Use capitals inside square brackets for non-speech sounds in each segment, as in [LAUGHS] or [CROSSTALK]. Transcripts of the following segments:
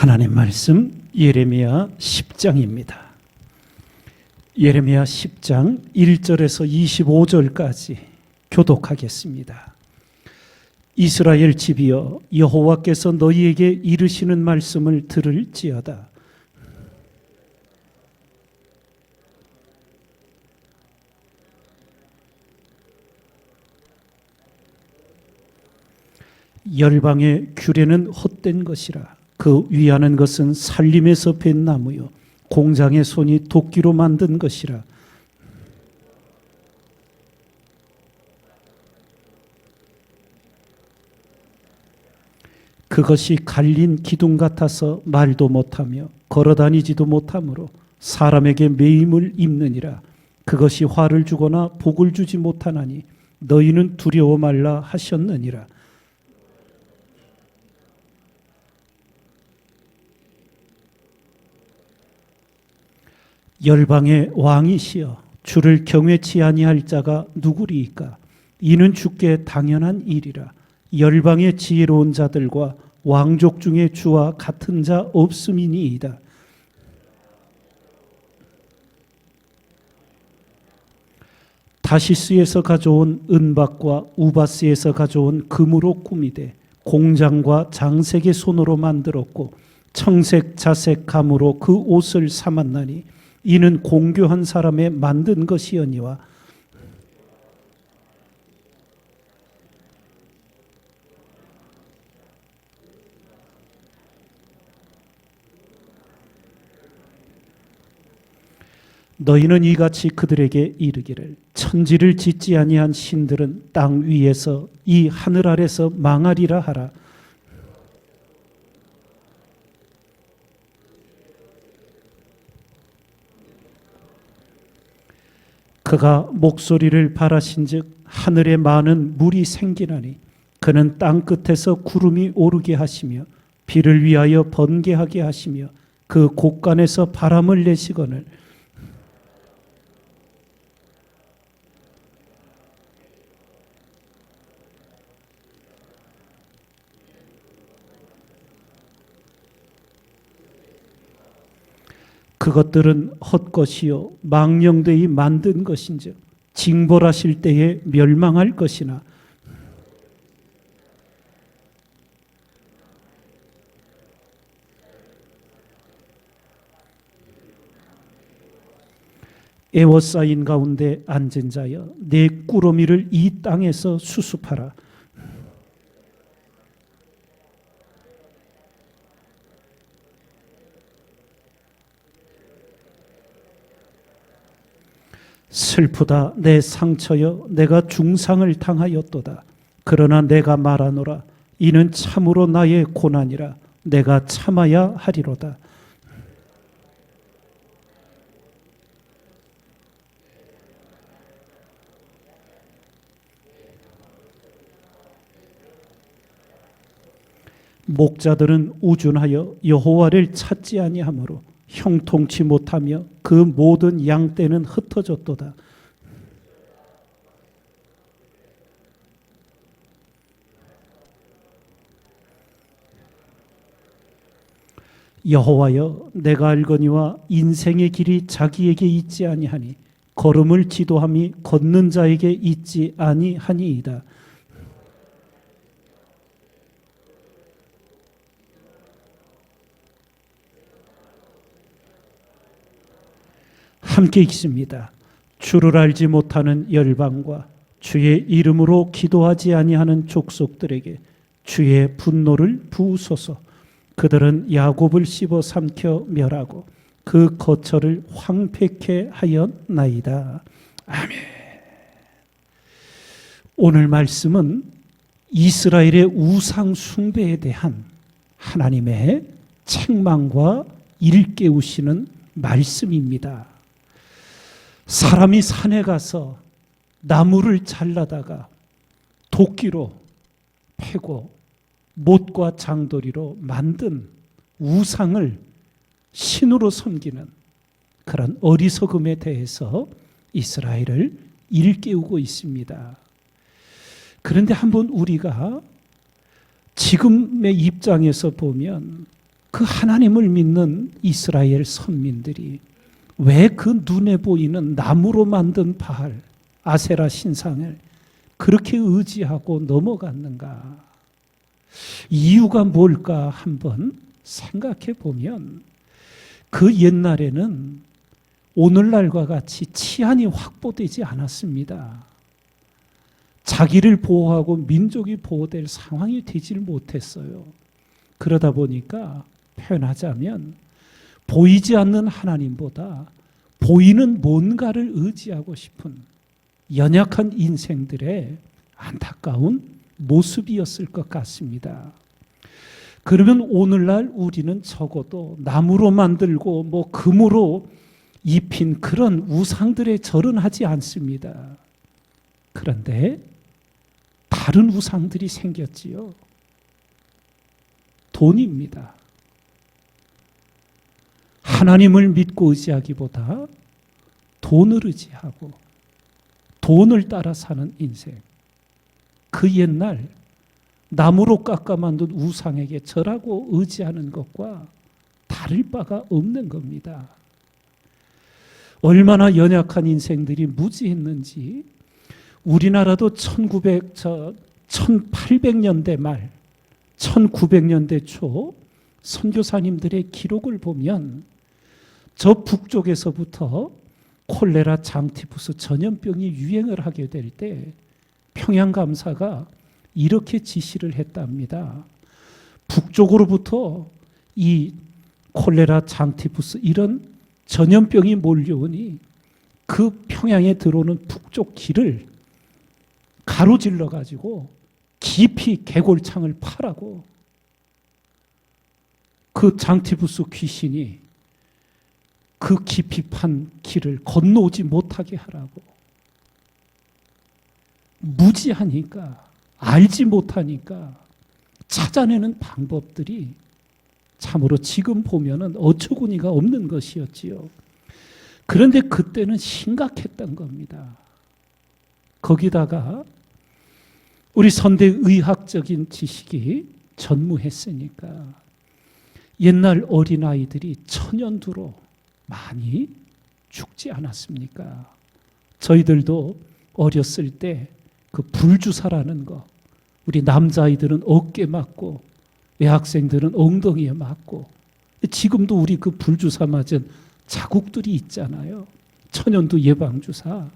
하나님 말씀 예레미야 10장입니다. 예레미야 10장 1절에서 25절까지 교독하겠습니다. 이스라엘 집이여 여호와께서 너희에게 이르시는 말씀을 들을지어다. 열방의 규례는 헛된 것이라 그 위하는 것은 살림에서 벤 나무요 공장의 손이 도끼로 만든 것이라. 그것이 갈린 기둥 같아서 말도 못하며 걸어다니지도 못하므로 사람에게 매임을 입느니라. 그것이 화를 주거나 복을 주지 못하나니 너희는 두려워 말라 하셨느니라 열방의 왕이시여 주를 경외치 아니할 자가 누구리이까? 이는 주께 당연한 일이라. 열방의 지혜로운 자들과 왕족 중에 주와 같은 자 없음이니이다. 다시스에서 가져온 은박과 우바스에서 가져온 금으로 꾸미되 공장과 장색의 손으로 만들었고 청색 자색 감으로 그 옷을 삼았나니 이는 공교한 사람의 만든 것이여니와 너희는 이같이 그들에게 이르기를 천지를 짓지 아니한 신들은 땅 위에서 이 하늘 아래서 망하리라 하라 그가 목소리를 바라신즉 하늘에 많은 물이 생기나니 그는 땅 끝에서 구름이 오르게 하시며 비를 위하여 번개하게 하시며 그 곳간에서 바람을 내시거늘 그것들은 헛것이요. 망령되이 만든 것인즉 징벌하실 때에 멸망할 것이나. 에워싸인 가운데 앉은 자여 내 꾸러미를 이 땅에서 수습하라 슬프다. 내 상처여 내가 중상을 당하였도다. 그러나 내가 말하노라. 이는 참으로 나의 고난이라. 내가 참아야 하리로다. 목자들은 우준하여 여호와를 찾지 아니하므로 형통치 못하며 그 모든 양떼는 흩어졌도다. 여호와여 내가 알거니와 인생의 길이 자기에게 있지 아니하니 걸음을 지도함이 걷는 자에게 있지 아니하니이다. 함께 읽습니다. 주를 알지 못하는 열방과 주의 이름으로 기도하지 아니하는 족속들에게 주의 분노를 부으소서. 그들은 야곱을 씹어 삼켜 멸하고 그 거처를 황폐케 하였나이다. 아멘. 오늘 말씀은 이스라엘의 우상 숭배에 대한 하나님의 책망과 일깨우시는 말씀입니다. 사람이 산에 가서 나무를 잘라다가 도끼로 패고 못과 장도리로 만든 우상을 신으로 섬기는 그런 어리석음에 대해서 이스라엘을 일깨우고 있습니다. 그런데 한번 우리가 지금의 입장에서 보면 그 하나님을 믿는 이스라엘 선민들이 왜 그 눈에 보이는 나무로 만든 바알, 아세라 신상을 그렇게 의지하고 넘어갔는가? 이유가 뭘까 한번 생각해 보면 그 옛날에는 오늘날과 같이 치안이 확보되지 않았습니다. 자기를 보호하고 민족이 보호될 상황이 되질 못했어요. 그러다 보니까 표현하자면 보이지 않는 하나님보다 보이는 뭔가를 의지하고 싶은 연약한 인생들의 안타까운 모습이었을 것 같습니다. 그러면 오늘날 우리는 적어도 나무로 만들고 뭐 금으로 입힌 그런 우상들에 절은 하지 않습니다. 그런데 다른 우상들이 생겼지요. 돈입니다. 하나님을 믿고 의지하기보다 돈을 의지하고 돈을 따라 사는 인생. 그 옛날 나무로 깎아 만든 우상에게 절하고 의지하는 것과 다를 바가 없는 겁니다. 얼마나 연약한 인생들이 무지했는지 우리나라도 1900, 저 1800년대 말, 1900년대 초 선교사님들의 기록을 보면 저 북쪽에서부터 콜레라 장티푸스 전염병이 유행을 하게 될 때 평양 감사가 이렇게 지시를 했답니다. 북쪽으로부터 이 콜레라 장티푸스 이런 전염병이 몰려오니 그 평양에 들어오는 북쪽 길을 가로질러 가지고 깊이 개골창을 파라고 그 장티푸스 귀신이 그 깊이 판 길을 건너오지 못하게 하라고 무지하니까 알지 못하니까 찾아내는 방법들이 참으로 지금 보면은 어처구니가 없는 것이었지요. 그런데 그때는 심각했던 겁니다. 거기다가 우리 선대 의학적인 지식이 전무했으니까 옛날 어린아이들이 천연두로 많이 죽지 않았습니까? 저희들도 어렸을 때 그 불주사라는 거 우리 남자아이들은 어깨 맞고 여학생들은 엉덩이에 맞고 지금도 우리 그 불주사 맞은 자국들이 있잖아요. 천연두 예방주사.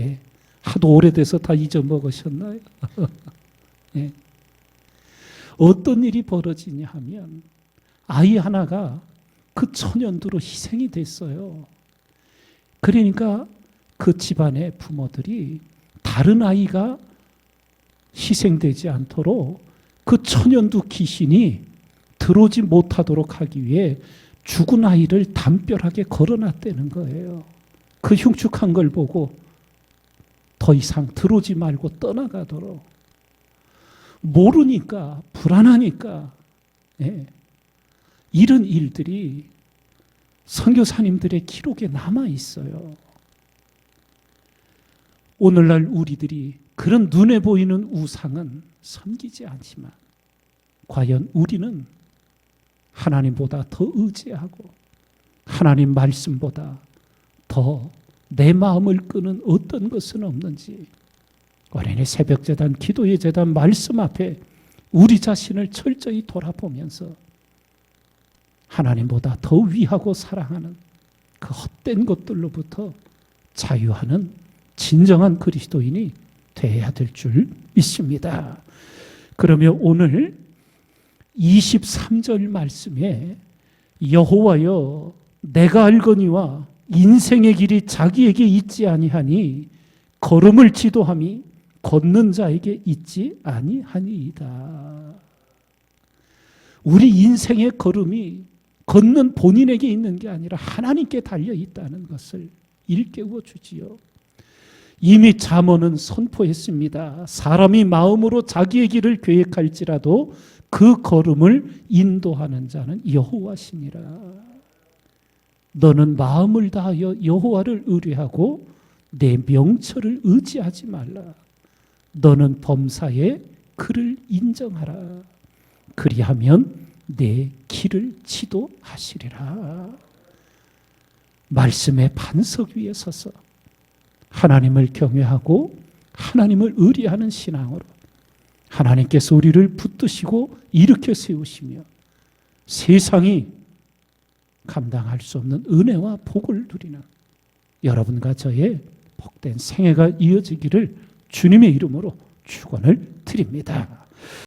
예. 하도 오래돼서 다 잊어먹으셨나요? [LAUGHS] 예. 어떤 일이 벌어지냐 하면 아이 하나가 그 천연두로 희생이 됐어요. 그러니까 그 집안의 부모들이 다른 아이가 희생되지 않도록 그 천연두 귀신이 들어오지 못하도록 하기 위해 죽은 아이를 담벼락에 걸어놨다는 거예요. 그 흉측한 걸 보고 더 이상 들어오지 말고 떠나가도록 모르니까 불안하니까 예. 이런 일들이 선교사님들의 기록에 남아 있어요. 오늘날 우리들이 그런 눈에 보이는 우상은 섬기지 않지만 과연 우리는 하나님보다 더 의지하고 하나님 말씀보다 더 내 마음을 끄는 어떤 것은 없는지 어린이 새벽 재단, 기도의 재단 말씀 앞에 우리 자신을 철저히 돌아보면서 하나님보다 더 위하고 사랑하는 그 헛된 것들로부터 자유하는 진정한 그리스도인이 되어야 될 줄 믿습니다. 그러면 오늘 23절 말씀에 여호와여 내가 알거니와 인생의 길이 자기에게 있지 아니하니 걸음을 지도함이 걷는 자에게 있지 아니하니이다. 우리 인생의 걸음이 걷는 본인에게 있는 게 아니라 하나님께 달려 있다는 것을 일깨워 주지요. 이미 잠언은 선포했습니다. 사람이 마음으로 자기의 길을 계획할지라도 그 걸음을 인도하는 자는 여호와시니라. 너는 마음을 다하여 여호와를 의뢰하고 내 명철을 의지하지 말라. 너는 범사에 그를 인정하라. 그리하면 내 길을 지도하시리라. 말씀의 반석 위에 서서 하나님을 경외하고 하나님을 의리하는 신앙으로 하나님께서 우리를 붙드시고 일으켜 세우시며 세상이 감당할 수 없는 은혜와 복을 누리는 여러분과 저의 복된 생애가 이어지기를 주님의 이름으로 축원을 드립니다.